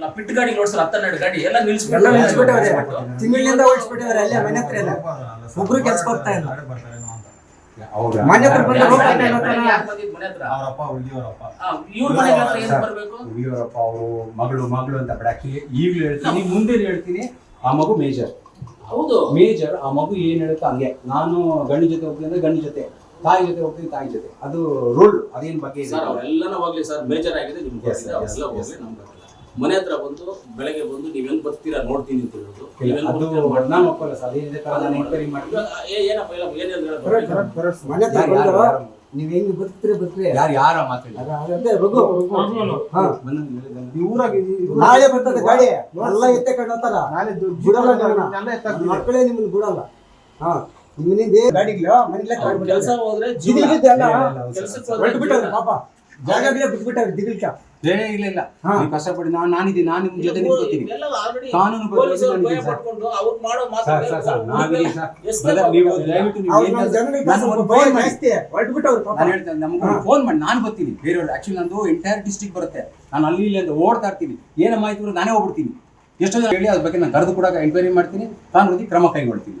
ನಾ ಪಿಟ್ ಗಾಡಿ ನೋಡ್ಸಲ್ಲ ಹತ್ತೆರಡು ಗಾಡಿ. ಎಲ್ಲ ನಿಲ್ಸ್ಬಿಟ್ಟು ಎಲ್ಲ ನಿಲ್ಸ್ಬಿಟ್ಟವ್ರೆ. ತಿಂಗಳಿಂದ ಓಡಿಸ್ಬಿಟ್ಟವ್ರೆ ಅಲ್ಲೇ ಮನೆ ಹತ್ರ ಎಲ್ಲ. ಒಬ್ರು ಕೆಲ್ಸ ಹೋಗ್ತಾ ಇಲ್ಲ. ಅವ್ರ ಮನೆ ಹತ್ರ? ಬಂದು ಹುಡುಗಿಯವರಪ್ಪ ಇವ್ರ ಮನೆ ಹತ್ರ ಏನ್ ಬರ್ಬೇಕು? ಹುಡುಗಿಯವರಪ್ಪ ಅವರು ಮಗಳು ಮಗಳು ಅಂತ ಬಿಡಾಕಿ ಈಗಲೂ ಹೇಳ್ತೀನಿ ಮುಂದೆ ಹೇಳ್ತೀನಿ ಆ ಮಗು ಮೇಜರ್. ಹೌದು. ಮೇಜರ್ ಆ ಮಗು ಏನ್ ಹೇಳುತ್ತೋ ಹಂಗೆ. ನಾನು ಗಣ್ಣ ಜೊತೆ ಹೋಗ್ತೀನಿ ಅಂದ್ರೆ ಗಂಡ ಜೊತೆ. ತಾಯಿ ಜೊತೆ ಹೋಗ್ತೀನಿ ತಾಯಿ ಜೊತೆ. ಅದು ರೂಲ್ ಅದೇನ್ ಬಗ್ಗೆ ಸರ್ ಅವರೆಲ್ಲನ ಹೋಗ್ಲಿ ಸರ್. ಮೇಜರ್ ಆಗಿದೆ ನಿಮ್ಗೆ ಎಲ್ಲ ಹೋಗ್ಲಿ ನಮ್ಗೆ. ಮನೆ ಹತ್ರ ಬಂದು ಬೆಳಗ್ಗೆ ಬಂದು ನೀವ್ ಹೆಂಗ್ ಬರ್ತೀರಾ ನೋಡ್ತೀನಿ ಅಂತ ಹೇಳೋದು. ಏನಪ್ಪ ಇಲ್ಲ ನೀವ್ ಹೆಂಗ್ ಬರ್ತೀರಿ ಬರ್ತೀರಿ ಯಾರು ಯಾರ ನಾಳೆ ಬರ್ತದೆ ಗಾಡಿ. ಎಲ್ಲ ಎತ್ತೆ ಬಿಡಲ್ಲ. ಮಕ್ಕಳೇ ನಿಮ್ಮನ್ನ. ಹಾ. ನಿಮ್ಮನಿಂದ ಮನೆಗೆ ಕೆಲ್ಸ ಹೋದ್ರೆ ಜೀವನ. ಬಿದ್ದೆಲ್ಲ ಕೆಲ್ಸಕ್ಕೆ ಬಿಟ್ಟು ದಿಗಿಲ್ಕ ಏ ಇಲ್ಲ ಇಲ್ಲ. ನೀವು ಕಷ್ಟಪಡಿ ನಾನು ನಾನಿದ್ದೀನಿ ನಾನು ನಿಮ್ ಜೊತೆ ನಿಂತ್ಕೋತೀನಿ. ಕಾನೂನು ನೀವು. ದಯವಿಟ್ಟು ನಮ್ಮ ನಾನು ಹೇಳ್ತೇನೆ ನಮ್ಗೆ ಫೋನ್ ಮಾಡಿ ನಾನು ಬರ್ತೀನಿ. ಬೇರೆಯವ್ರು ಆಕ್ಚುಲಿ ನಂದು ಎಂಟೈರ್ ಡಿಸ್ಟ್ರಿಕ್ಟ್ ಬರುತ್ತೆ. ನಾನು ಅಲ್ಲಿ ಇಲ್ಲಿ ಅಂತ ಓಡ್ತಾ ಇರ್ತೀನಿ. ಏನಮ್ಮ ಆಯ್ತು ನಾನೇ ಹೋಗ್ಬಿಡ್ತೀನಿ. ಎಷ್ಟೋ ಜನ ಹೇಳಿ ಅದ್ರ ಬಗ್ಗೆ ನಾನು ಕರೆದು ಕೂಡ ಎಂಕ್ವೈರಿ ಮಾಡ್ತೀನಿ. ಕಾನೂನು ಕ್ರಮ ಕೈಗೊಳ್ತೀನಿ.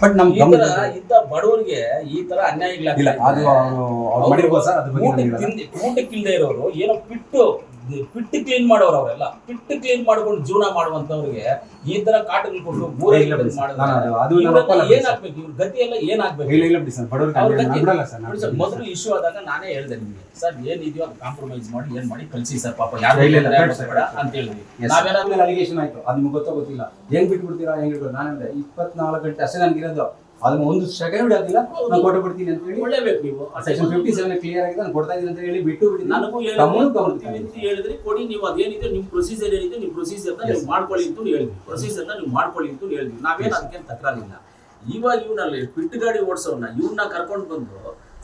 ಬಟ್ ನಮ್ ಗಮನ ಇದ್ದ ಬಡವರಿಗೆ ಈ ತರ ಅನ್ಯಾಯ ಇಲ್ಲ. ಅದು ಅವರು ಮಾಡಿರ್ಬೋದು ಸರ್ ಅದ್ರ ಬಗ್ಗೆ ಊಟಕ್ಕೆ ನನಗೆ ತಿಂದಿ ಇರೋರು ಏನೋ ಪಿಟ್ಟು ಪಿಟ್ಟು ಕ್ಲೀನ್ ಮಾಡೋರು ಅವರೆಲ್ಲ. ಪಿಟ್ ಕ್ಲೀನ್ ಮಾಡ್ಕೊಂಡು ಜೀವನ ಮಾಡುವಂತವ್ರಿಗೆ ಈ ತರ ಕಾಟಗಳು ಕೊಟ್ಟು ಏನಾಗ್ಬೇಕು? ಇವ್ರ ಗತಿ ಎಲ್ಲ ಏನಾಗ್ಬೇಕು? ಮೊದಲು ಇಶ್ಯೂ ಆದಾಗ ನಾನೇ ಹೇಳ್ದೆ ನಿಮ್ಗೆ ಸರ್ ಏನಿದೆಯೋ ಅದು ಕಾಂಪ್ರಮೈಸ್ ಮಾಡಿ ಏನ್ ಮಾಡಿ ಕಳಿಸಿ ಸರ್ ಪಾಪ ಯಾರು. ಅಂತ ಹೇಳಿದ್ವಿ. ನಾವೇನಾದ್ರು ಅಲಿಗೇಷನ್ ಆಯ್ತು. ಅದು ನಿಮ್ಗೆ ಗೊತ್ತೋ ಗೊತ್ತಿಲ್ಲ. ಹೆಂಗ್ ಬಿಟ್ಬಿಡ್ತೀರಾ ಹೆಂಗ್ ಬಿಟ್ಟು ನಾನು ಇಪ್ಪತ್ನಾಲ್ಕು ಗಂಟೆ ಅಷ್ಟೇ ನನಗಿರೋದು ಅದನ್ನ ಒಂದು ಸೆಕೆಂಡ್ ಆಗಿಲ್ಲ ನಾನು ಕೊಟ್ಟು ಬಿಡ್ತೀನಿ ಅಂತ ಹೇಳಿ. ಒಳ್ಳೇಬೇಕು ನೀವು. ಸೆಕ್ಷನ್ ಫಿಫ್ಟಿ ಸೆವೆನ್ ಕ್ಲಿಯರ್ ಆಗಿದೆ ನಾನು ಕೊಡ್ತಾ ಇದ್ದೀನಿ ಅಂತ ಹೇಳಿ ಬಿಟ್ಟು ಬಿಟ್ಟಿದ್ದೀನಿ ನನಗೂ ಅಂತ ಹೇಳಿದ್ರೆ ಕೊಡಿ ನೀವು ಅದೇನಿದೆ ನಿಮ್ ಪ್ರೊಸೀಜರ್ ಏನಿದೆ ನಿಮ್ ಪ್ರೊಸೀಜರ್ ನೀವು. ಮಾಡ್ಕೊಳ್ಳಿ ಅಂತ ಹೇಳಿದ್ವಿ ಪ್ರೊಸೀಜರ್ ನೀವು ಮಾಡ್ಕೊಳ್ಳಿ ಅಂತ ಹೇಳಿದ್ವಿ ನಾವೇನು ಅದಕ್ಕೆ ತಕರಾರಿಲ್ಲ. ಇವಾಗ ಇವನಲ್ಲಿ ಪಿಟ್ಟು ಗಾಡಿ ಓಡಿಸೋನ್ನ ಇವ್ನ ಕರ್ಕೊಂಡು ಬಂದು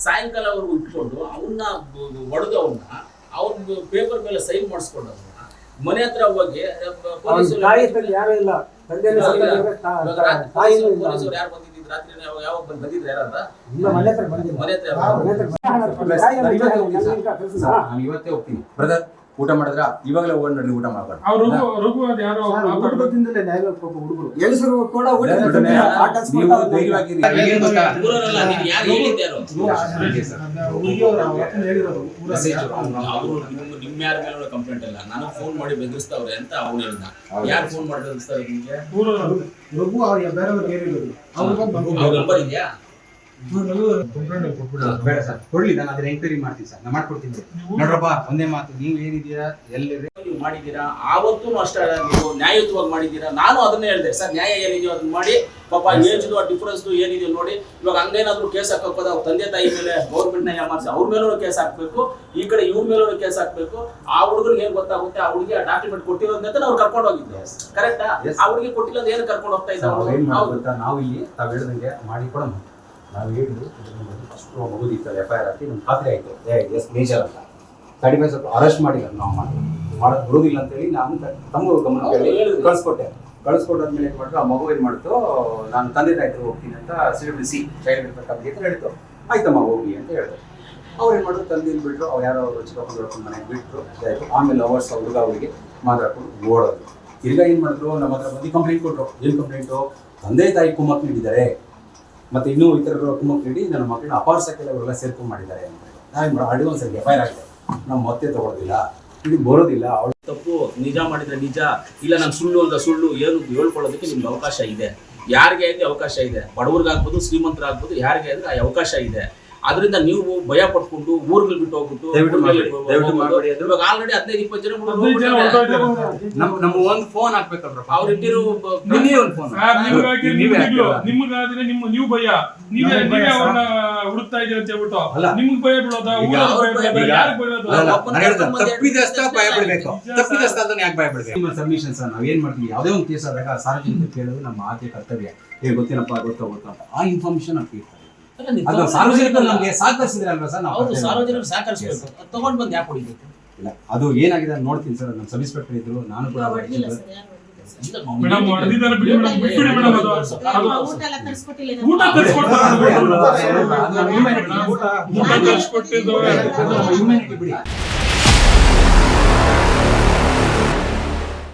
ಸಾಯಂಕಾಲವರೆಗೂ ಇಟ್ಕೊಂಡು ಅವನ್ನ ಹೊಡೆದು ಅವನ್ನ ಅವ್ರ ಪೇಪರ್ ಮೇಲೆ ಸೈನ್ ಮಾಡಿಸ್ಕೊಂಡು ಅವ್ನ ಮನೆ ಹತ್ರ ಹೋಗಿ ಪೊಲೀಸರು ಯಾರು ಇಲ್ಲ. ಬಂದಿದ್ದು ರಾತ್ರಿ ಯಾವಾಗ ಯಾವಾಗ ಬಂದು ಬಂದಿದ್ರು ಮನೆ ಹತ್ರ ಮನೆ ಹತ್ರ ನಾನು ಇವತ್ತೇ ಹೋಗ್ತೀನಿ ಬ್ರದರ್ ಊಟ ಮಾಡಿದ್ರ ಇವಾಗಲೇ ಹೋಗಿ ನಡೀಲಿ ಊಟ ಮಾಡ್ಬಾರ್ದು ಅವ್ರು ರಘು ಅದು ಯಾರೋ ಹುಡುಗದಿಂದಲೇ ನ್ಯಾಯ ಪಾಪ ಹುಡುಗರು. ಹೆಂಗಸರು ಕೂಡ ಊಟ ನೀವು. ಧೈರ್ಯವಾಗಿರಿ ನೀನು. ಅವರು ನಿಮ್ಮ ಯಾರ ಮೇಲೆ ಕಂಪ್ಲೇಂಟ್ ಇಲ್ಲ. ನನಗೆ ಫೋನ್ ಮಾಡಿ ಬೆದರಿಸ್ತಾವ್ರೆ ಅಂತ ಅವ್ನು ಹೇಳ್ದ ಯಾರು ಫೋನ್ ಮಾಡಿ ಬೆದರಿಸ್ತಾರೆ ನಿಮಗೆ? ರಘು ಅವ್ರಿಗೆ ಅವ್ರ ನಂಬರ್ ಇದೆಯಾ? ಬೇಡ ಸರ್. ಕೊಡ್ಲಿ ನಾನು ಅದನ್ನ ಎಂಕ್ವೈರಿ ಮಾಡ್ತೀನಿ ಸರ್. ನಾನು ಮಾಡ್ಕೊಡ್ತೀನಿ. ನೋಡ್ರಪ್ಪ ಒಂದೇ ಮಾತು. ನೀವು ಏನಿದ್ದೀರಾ ಎಲ್ಲಿದೆ ನೀವು ಮಾಡಿದ್ದೀರಾ ಆವತ್ತೂ ಅಷ್ಟೇ ನೀವು ನ್ಯಾಯಯುತವಾಗಿ ಮಾಡಿದ್ದೀರಾ. ನಾನು ಅದನ್ನೇ ಹೇಳಿದೆ ಸರ್ ನ್ಯಾಯ ಏನಿದೆಯೋ ಅದನ್ನ ಮಾಡಿ ಪಾಪ ಏಜ್ದು ಆ ಡಿಫರೆನ್ಸ್ ಏನಿದೆಯೋ ನೋಡಿ ಇವಾಗ ಹಂಗೇನಾದ್ರೂ ಕೇಸ್ ಹಾಕೋದ ಅವ್ರ ತಂದೆ ತಾಯಿ ಮೇಲೆ ಗೌರ್ಮೆಂಟ್ ನ್ಯಾಯ ಯಾಮಾರಿಸಿ ಅವ್ರ ಮೇಲೂ ಕೇಸ್ ಹಾಕ್ಬೇಕು ಈ ಕಡೆ ಇವ್ರ ಮೇಲೂ ಕೇಸ್ ಹಾಕ್ಬೇಕು ಆ ಹುಡುಗರಿಗೆ ಏನ್ ಗೊತ್ತಾಗುತ್ತೆ ಆ ಹುಡುಗಿ ಆ ಡಾಕ್ಯುಮೆಂಟ್ ಕೊಟ್ಟಿರೋದಂತ ನಾವು ಕರ್ಕೊಂಡು ಹೋಗಿದ್ದೆ ಕರೆಕ್ಟಾ ಅವ್ರಿಗೆ ಆ? ಹುಡುಗಿ ಕೊಟ್ಟಿಲ್ಲ ಏನು ಕರ್ಕೊಂಡು ಹೋಗ್ತಾ ಇದ್ದಾವೆ ನಾವು ಇಲ್ಲಿ ತಾವು ಹೇಳ್ದಂಗೆ ಮಾಡಿ ಕೂಡ ನಾವು ಹೇಳಿದ್ರು ಫಸ್ಟ್ ಮಗುದಿತ್ತಲ್ಲ ಎಫ್ ಐ ಆರ್ ಹಾಕಿ ನಮ್ಗೆ ಖಾತ್ರಿ ಆಯ್ತು. ಎಸ್ ಮೇಜರ್ ಅಂತ. ತರ್ಟಿ ಫೈವ್ ಸ್ವಲ್ಪ ಅರೆಸ್ಟ್ ಮಾಡಿಲ್ಲ ನಾವು ಮಾಡಿ. ಮಾಡೋದು ಬರೋದಿಲ್ಲ ಅಂತ ಹೇಳಿ ನಾನು ತಮ್ಮ ಗಮನ ಕಳಿಸ್ಕೊಟ್ಟೆ. ಕಳಿಸ್ಕೊಟ್ಟಾದ್ಮೇಲೆ ಏನು ಮಾಡಿದ್ರು ಆ ಮಗು ಏನು ಮಾಡ್ತು ನಾನು ತಂದೆ ತಾಯಿ ಹತ್ರ ಹೋಗ್ತೀನಿ ಅಂತ C W C child welfare company ಅಂತ ಹೇಳ್ತು ಆಯ್ತಮ್ಮ ಹೋಗಿ ಅಂತ ಹೇಳಿದ್ರು. ಅವ್ರು ಏನು ಮಾಡಿದ್ರು ತಂದೆಯಲ್ಲಿ ಬಿಟ್ಟರು ಅವ್ರು ಯಾರೋ ಅವರು ಚಿಕ್ಕಪ್ಪ ಹೊಡ್ಕೊಂಡು ಮನೆಗೆ ಬಿಟ್ಟರು ಆಯಿತು. ಆಮೇಲೆ ಅವರ್ಸ್ ಹುಡುಗ ಅವರಿಗೆ ಮಾತಾಡ್ಕೊಂಡು ಓಡೋದು ತಿರ್ಗಾ ಏನು ಮಾಡಿದ್ರು ನಮ್ಮ ಹತ್ರ ಬಂದು ಕಂಪ್ಲೇಂಟ್ ಕೊಟ್ಟರು ಏನು ಕಂಪ್ಲೇಂಟು ತಂದೆ ತಾಯಿ ಕುಮ್ಮಕ್ ನೀಡಿದ್ದಾರೆ. ಮತ್ತೆ ಇನ್ನೂ ಇತರರು ಕುಮ್ಮಕ್ ನೀಡಿ ನನ್ನ ಮಕ್ಕಳನ್ನ ಅಪಾರ್ಸಕ್ಕೆಲ್ಲ ಅವರೆಲ್ಲ ಸೇರ್ಕೊಂಡು ಮಾಡಿದ್ದಾರೆ ಅಂತ ನಾವೇನು ಮಾಡೋ ಅಡ್ವಾನ್ಸ್ ಆಗಿ ಎಫ್ ಐ ಆಗಿದೆ. ನಾವು ಮತ್ತೆ ತಗೊಳ್ಳೋದಿಲ್ಲ ಇದು ಬರೋದಿಲ್ಲ. ಅವಳು ತಪ್ಪು. ನಿಜ ಮಾಡಿದ್ರೆ ನಿಜ. ಇಲ್ಲ, ನಾನು ಸುಳ್ಳು ಅಂತ ಸುಳ್ಳು. ಏನು ಹೇಳ್ಕೊಳ್ಳೋದಕ್ಕೆ ನಿಮ್ಗೆ ಅವಕಾಶ ಇದೆ. ಯಾರಿಗೆ ಆಯ್ತು ಅವಕಾಶ ಇದೆ? ಬಡವ್ರಿಗಾಗ್ಬೋದು, ಶ್ರೀಮಂತರಾಗ್ಬೋದು, ಯಾರಿಗೆ ಆದ್ರೆ ಅವಕಾಶ ಇದೆ? ಅದರಿಂದ ನೀವು ಭಯ ಪಟ್ಕೊಂಡು ಊರ್ಗಳು ಬಿಟ್ಟು ಹೋಗ್ಬಿಟ್ಟು. ಇವಾಗ ಆಲ್ರೆಡಿ ಹದಿನೈದು ಇಪ್ಪತ್ತು ಜನ. ನಮ್ಮ ನಮ್ಮ ಒಂದು ಫೋನ್ ಹಾಕ್ಬೇಕಲ್ರ ಅವ್ರು ಇಟ್ಟಿರೋ ನೀವೇ? ನಿಮ್ಗಾದ್ರೆ ನಿಮ್ಮ ನೀವು ಭಯ. ನೀವೇ ನೀವೇ. ಅವ್ರನ್ನ ಹುಡುಕ್ತಾ ಇದೀರ ಅಂತ ಹೇಳ್ಬಿಟ್ಟು. ನಿಮ್ಗೆ ಭಯ ಬೀಳೋದ? ಭಯ ತಪ್ಪಿದಸ್ತ ಬಿಡ್ಬೇಕು ತಪ್ಪಿದಸ್ತ ಅದನ್ನ ಯಾಕೆ ಭಯ ಬಿಡ್ಬೇಕು ಸಬ್ಮಿಷನ್ ಸರ್. ನಾವೇನ್ ಮಾಡ್ತೀವಿ? ಯಾವುದೇ ಒಂದು ಕೇಸ್ ಆದಾಗ ಸಾರ್ವಜನಿಕ ಕೇಳೋದು ನಮ್ಮ ಆದ್ಯ ಕರ್ತವ್ಯ. ಏ ಗೊತ್ತೇನಪ್ಪ ಗೊತ್ತಾ ಗೊತ್ತಾ ಅಂತ. ಆ ಇನ್ಫಾರ್ಮೇಶನ್ ನಾವು ನೀವು ಅದು ಸಾರ್ವಜನಿಕರು. ನಮಗೆ ಸಹಕರಿಸಿದ್ರಲ್ವಾ ಸರ್ ನಾವು ಹೌದು ಸಾರ್ವಜನಿಕರು ಸಹಕರಿಸಬೇಕು. ಅದು ತಗೊಂಡ್ ಬಂದು ಯಾಕೆ ಹೊಡಿಬೇಕು? ಇಲ್ಲ ಅದು ಏನಾಗಿದೆ ಅಂತ ನೋಡ್ತೀನಿ ಸರ್ ನಮ್ಮ ಸಬ್ ಇನ್ಸ್ಪೆಕ್ಟರ್ ಇದ್ರು ನಾನು ಕೂಡ ಹೊಡ್ದಿಲ್ಲ ಸರ್, ಯಾರು ಹೊಡ್ದಿಲ್ಲ ಸರ್. ಮೇಡಮ್ ಹೊಡೆದಿದ್ದಾರೆ ಬಿಡಿ ಮೇಡಮ್ ಬಿಟ್ಬಿಡಿ ಮೇಡಮ್ ಅದು. ಊಟ ಎಲ್ಲ ತರಿಸ್ಕೊಟ್ಟಿಲ್ಲ ಊಟ. ತರಿಸ್ಕೊಡ್ತಾರೆ ಊಟ ತರಿಸ್ಕೊಟ್ಟಿದ್ದು. ಬಿಡಿ.